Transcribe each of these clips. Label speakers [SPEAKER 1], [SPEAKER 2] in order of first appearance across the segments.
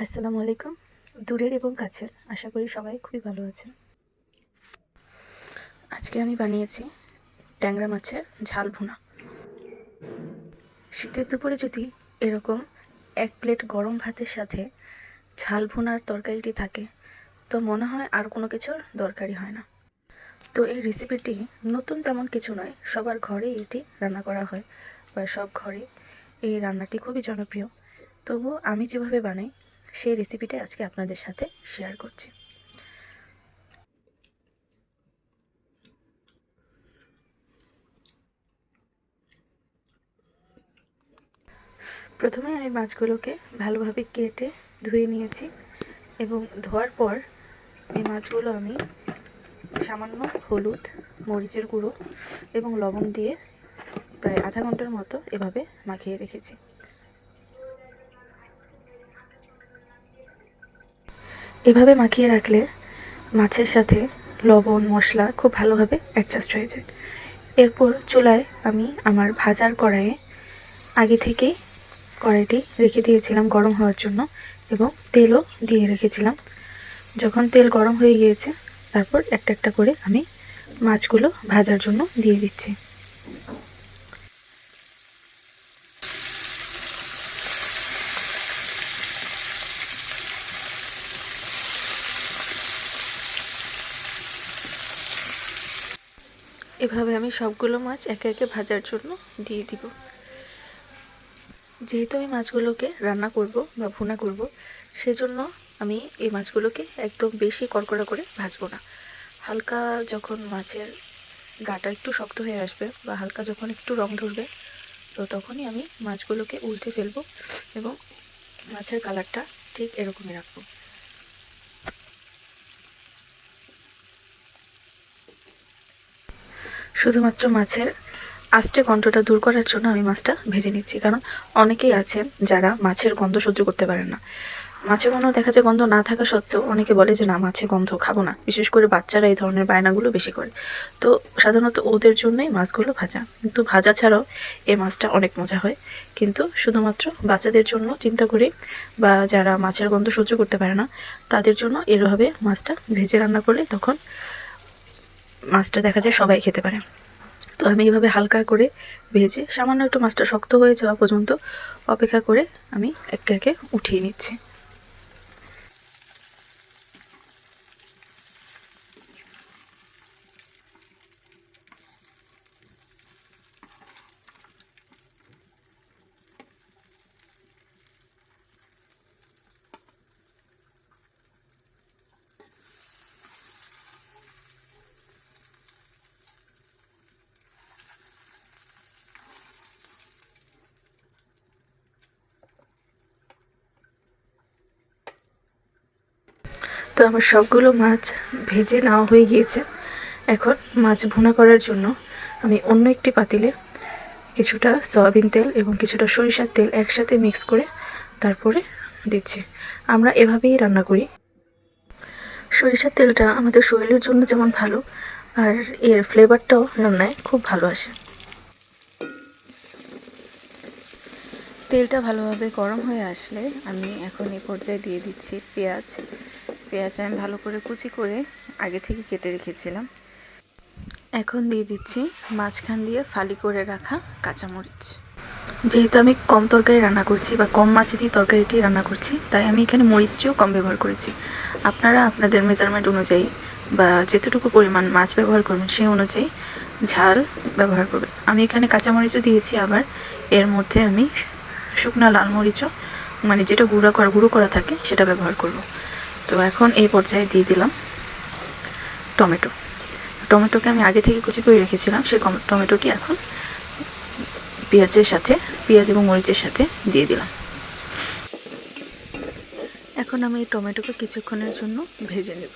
[SPEAKER 1] আসসালামু আলাইকুম। দূরের এবং কাছের, আশা করি সবাই খুবই ভালো আছেন। আজকে আমি বানিয়েছি ট্যাংরা মাছের ঝাল ভুনা। শীতের দুপুরে যদি এরকম এক প্লেট গরম ভাতের সাথে ঝাল ভুনার তরকারিটি থাকে, তো মনে হয় আর কোনো কিছুর দরকারই হয় না। তো এই রেসিপিটি নতুন তেমন কিছু নয়, সবার ঘরে এটি রান্না করা হয়, বা সব ঘরে এই রান্নাটি খুবই জনপ্রিয়। তবুও আমি যেভাবে বানাই সেই রেসিপিটা আজকে আপনাদের সাথে শেয়ার করছি। প্রথমে আমি মাছগুলোকে ভালোভাবে কেটে ধুয়ে নিয়েছি এবং ধোয়ার পর এই মাছগুলো আমি সামান্য হলুদ, মরিচের গুঁড়ো এবং লবণ দিয়ে প্রায় আধা ঘণ্টার মতো এভাবে মাখিয়ে রেখেছি। এভাবে মাখিয়ে রাখলে মাছের সাথে লবণ, মশলা খুব ভালোভাবে অ্যাডজাস্ট হয়ে যায়। এরপর চুলায় আমি আমার ভাজার কড়াইয়ে আগে থেকেই কড়াইটি রেখে দিয়েছিলাম গরম হওয়ার জন্য এবং তেলও দিয়ে রেখেছিলাম। যখন তেল গরম হয়ে গিয়েছে, তারপর একটা একটা করে আমি মাছগুলো ভাজার জন্য দিয়ে দিচ্ছি। এভাবে আমি সবগুলো মাছ একে একে ভাজার জন্য দিয়ে দিব। যেহেতু আমি মাছগুলোকে রান্না করব বা ভুনা করব, সেজন্য আমি এই মাছগুলোকে একদম বেশি কড়কড়া করে ভাজবো না। হালকা যখন মাছের গাটা একটু শক্ত হয়ে আসবে বা হালকা যখন একটু রং ধরবে, তো তখনই আমি মাছগুলোকে উল্টে ফেলব এবং মাছের কালারটা ঠিক এরকমই রাখব। শুধুমাত্র মাছের আস্তে গন্ধটা দূর করার জন্য আমি মাছটা ভেজে নিচ্ছি। কারণ অনেকেই আছেন যারা মাছের গন্ধ সহ্য করতে পারেন না। মাছের কোনো দেখা যায় গন্ধ না থাকা সত্ত্বেও অনেকে বলে যে, না, মাছে গন্ধ খাব না। বিশেষ করে বাচ্চারা এই ধরনের বায়নাগুলো বেশি করে। তো সাধারণত ওদের জন্যই মাছগুলো ভাজা। কিন্তু ভাজা ছাড়াও এই মাছটা অনেক মজা হয়। কিন্তু শুধুমাত্র বাচ্চাদের জন্য চিন্তা করে বা যারা মাছের গন্ধ সহ্য করতে পারে না, তাদের জন্য এভাবে মাছটা ভেজে রান্না করলে তখন মাছটা দেখা যায় সবাই খেতে পারে। তো আমি এইভাবে হালকা করে ভেজে, সামান্য একটু মাছটা শক্ত হয়ে যাওয়া পর্যন্ত অপেক্ষা করে আমি একে একে উঠিয়ে নিচ্ছি। তো আমার সবগুলো মাছ ভেজে নেওয়া হয়ে গিয়েছে। এখন মাছ ভুনা করার জন্য আমি অন্য একটি পাতিলে কিছুটা সয়াবিন তেল এবং কিছুটা সরিষার তেল একসাথে মিক্স করে তারপরে দিচ্ছি। আমরা এভাবেই রান্না করি। সরিষার তেলটা আমাদের শরীরের জন্য যেমন ভালো, আর এর ফ্লেভারটাও রান্নায় খুব ভালো আসে। তেলটা ভালোভাবে গরম হয়ে আসলে আমি এখন এই পর্যায়ে দিয়ে দিচ্ছি পেঁয়াজ। পেঁয়াজ আমি ভালো করে কুচি করে আগে থেকে কেটে রেখেছিলাম। এখন দিয়ে দিচ্ছি মাঝখান দিয়ে ফালি করে রাখা কাঁচামরিচ। যেহেতু আমি কম তরকারি রান্না করছি বা কম মাছ দিয়ে তরকারিটি রান্না করছি, তাই আমি এখানে মরিচটিও কম ব্যবহার করেছি। আপনারা আপনাদের মেজারমেন্ট অনুযায়ী বা যেতটুকু পরিমাণ মাছ ব্যবহার করবেন সেই অনুযায়ী ঝাল ব্যবহার করবেন। আমি এখানে কাঁচামরিচও দিয়েছি, আবার এর মধ্যে আমি শুকনো লাল মরিচও মানে যেটা গুঁড়া করা গুঁড়ো করা থাকে সেটা ব্যবহার করব। তো এখন এই পর্যায়ে দিয়ে দিলাম টমেটো। টমেটোকে আমি আগে থেকে কুচি করে রেখেছিলাম, সেই টমেটোটি এখন পেঁয়াজের সাথে, পেঁয়াজ এবং মরিচের সাথে দিয়ে দিলাম। এখন আমি এই টমেটোকে কিছুক্ষণের জন্য ভেজে নেব।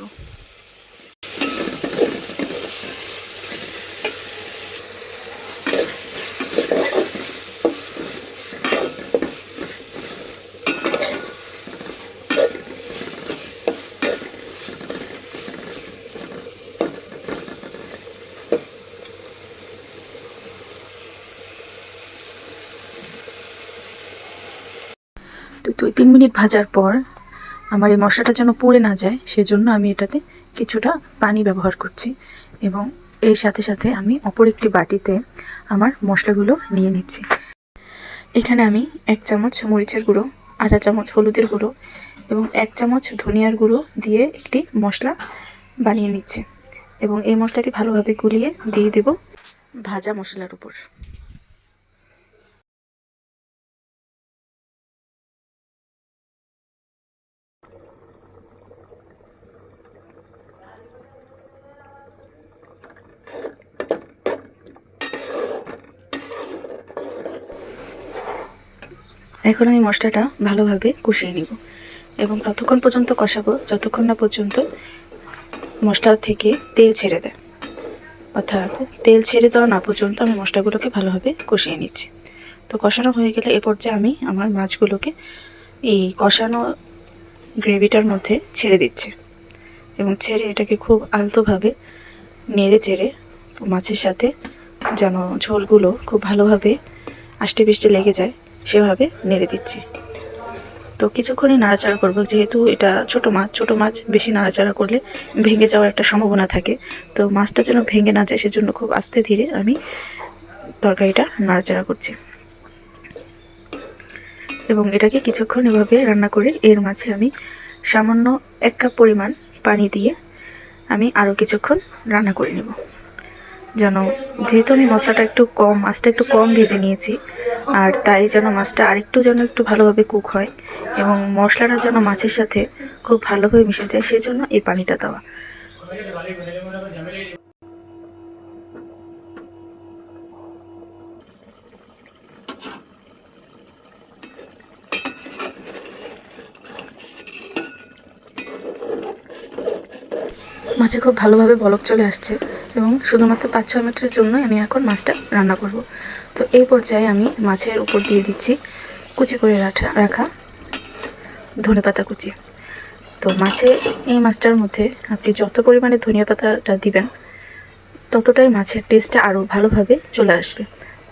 [SPEAKER 1] দুই তিন মিনিট ভাজার পর আমার এই মশলাটা যেন পুড়ে না যায়, সেজন্য আমি এটাতে কিছুটা পানি ব্যবহার করছি এবং এর সাথে সাথে আমি অপর একটি বাটিতে আমার মশলাগুলো নিয়ে নিচ্ছি। এখানে আমি এক চামচ মরিচের গুঁড়ো, আধা চামচ হলুদের গুঁড়ো এবং এক চামচ ধনিয়ার গুঁড়ো দিয়ে একটি মশলা বানিয়ে নিচ্ছি এবং এই মশলাটি ভালোভাবে গুলিয়ে দিয়ে দেব ভাজা মশলার উপর। এখন আমি মশলাটা ভালোভাবে কষিয়ে নিব এবং ততক্ষণ পর্যন্ত কষাবো, যতক্ষণ না পর্যন্ত মশলা থেকে তেল ছেড়ে দেয়। অর্থাৎ তেল ছেড়ে দেওয়া না পর্যন্ত আমি মশলাগুলোকে ভালোভাবে কষিয়ে নিচ্ছি। তো কষানো হয়ে গেলে এ পর্যায়ে আমি আমার মাছগুলোকে এই কষানো গ্রেভিটার মধ্যে ছেড়ে দিচ্ছি এবং ছেড়ে এটাকে খুব আলতোভাবে নেড়ে চেড়ে মাছের সাথে যেন ঝোলগুলো খুব ভালোভাবে আষ্টে পিষ্টে লেগে যায় সেভাবে নেড়ে দিচ্ছি। তো কিছুক্ষণই নাড়াচাড়া করব, যেহেতু এটা ছোট মাছ ছোট মাছ বেশি নাড়াচাড়া করলে ভেঙে যাওয়ার একটা সম্ভাবনা থাকে। তো মাছটা যেন ভেঙে না যায়, সেজন্য খুব আস্তে ধীরে আমি তরকারিটা নাড়াচাড়া করছি। এবং এটাকে কিছুক্ষণ এভাবে রান্না করে এর মাঝে আমি সামান্য এক কাপ পরিমাণ পানি দিয়ে আমি আরও কিছুক্ষণ রান্না করে নেব। যেন, যেহেতু আমি মশলাটা একটু কম, মাছটা একটু কম ভেজে নিয়েছি, আর তাই যেন মাছটা আরেকটু যেন একটু ভালোভাবে কুক হয় এবং মশলাটা যেন মাছের সাথে খুব ভালোভাবে মিশে যায়, সেই জন্য এই পানিটা দেওয়া। মাছে খুব ভালোভাবে বলক চলে আসছে। এবং শুধুমাত্র পাঁচ, ছয় মিনিটের জন্যই আমি এখন মাছটা রান্না করব। তো এই পর্যায়ে আমি মাছের উপর দিয়ে দিচ্ছি কুচি করে রাখা রাখা ধনে পাতা কুচি। তো মাছে, এই মাছটার মধ্যে আপনি যত পরিমাণে ধনিয়া পাতাটা দিবেন, ততটাই মাছের টেস্টটা আরও ভালোভাবে চলে আসবে।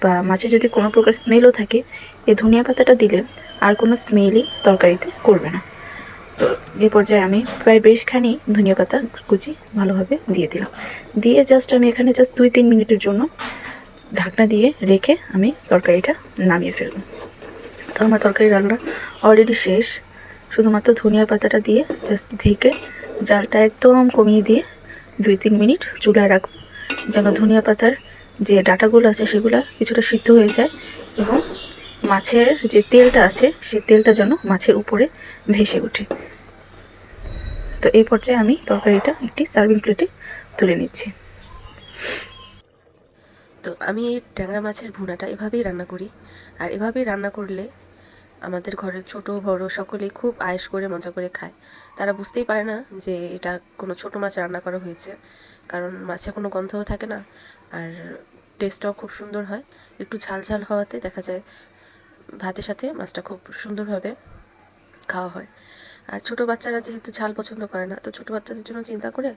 [SPEAKER 1] বা মাছে যদি কোনো প্রকার স্মেলও থাকে, এই ধনিয়া পাতাটা দিলে আর কোনো স্মেলই তরকারিতে করবে না। তো এই পর্যায়ে আমি প্রায় বেশখানি ধনিয়া পাতা কুচি ভালোভাবে দিয়ে দিলাম। দিয়ে জাস্ট আমি এখানে জাস্ট দুই তিন মিনিটের জন্য ঢাকনা দিয়ে রেখে আমি তরকারিটা নামিয়ে ফেলব। তো আমার তরকারি রান্না অলরেডি শেষ। শুধুমাত্র ধনিয়া পাতাটা দিয়ে জাস্ট ঢেকে জালটা একদম কমিয়ে দিয়ে দুই তিন মিনিট চুলায় রাখব। যেন ধনিয়া পাতার যে ডাটাগুলো আছে সেগুলো কিছুটা সিদ্ধ হয়ে যায় এবং মাছের যে তেলটা আছে, সে তেলটা যেন মাছের উপরে ভেসে ওঠে। তো এই পর্যায়ে আমি তরকারিটা একটি সার্ভিং প্লেটে তুলে নিচ্ছি।
[SPEAKER 2] তো আমি এই ট্যাংরা মাছের ভুনাটা এভাবেই রান্না করি। আর এভাবেই রান্না করলে আমাদের ঘরের ছোট, বড় সকলেই খুব আয়েস করে, মজা করে খায়। তারা বুঝতেই পারে না যে এটা কোনো ছোট মাছ রান্না করা হয়েছে। কারণ মাছে কোনো গন্ধও থাকে না। আর টেস্টটাও খুব সুন্দর হয়। একটু ঝাল ঝাল হওয়াতে দেখা যায় ভাতের সাথে মাছটা খুব সুন্দরভাবে খাওয়া হয়। আর ছোটো বাচ্চারা যেহেতু ঝাল পছন্দ করে না, তো ছোটো বাচ্চাদের জন্য চিন্তা করে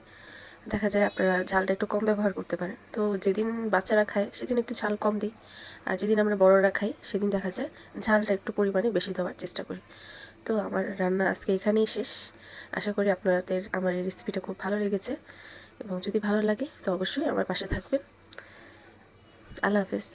[SPEAKER 2] দেখা যায় আপনারা ঝালটা একটু কম ব্যবহার করতে পারেন তো যেদিন বাচ্চারা খায়, সেদিন একটু ঝাল কম দিই। আর যেদিন আমরা বড়রা খাই, সেদিন দেখা যায় ঝালটা একটু পরিমাণে বেশি দেওয়ার চেষ্টা করি। তো আমার রান্না আজকে এখানেই শেষ। আশা করি আপনাদের আমার এই রেসিপিটা খুব ভালো লেগেছে। এবং যদি ভালো লাগে, তো অবশ্যই আমার পাশে থাকবেন। আল্লাহ হাফেজ।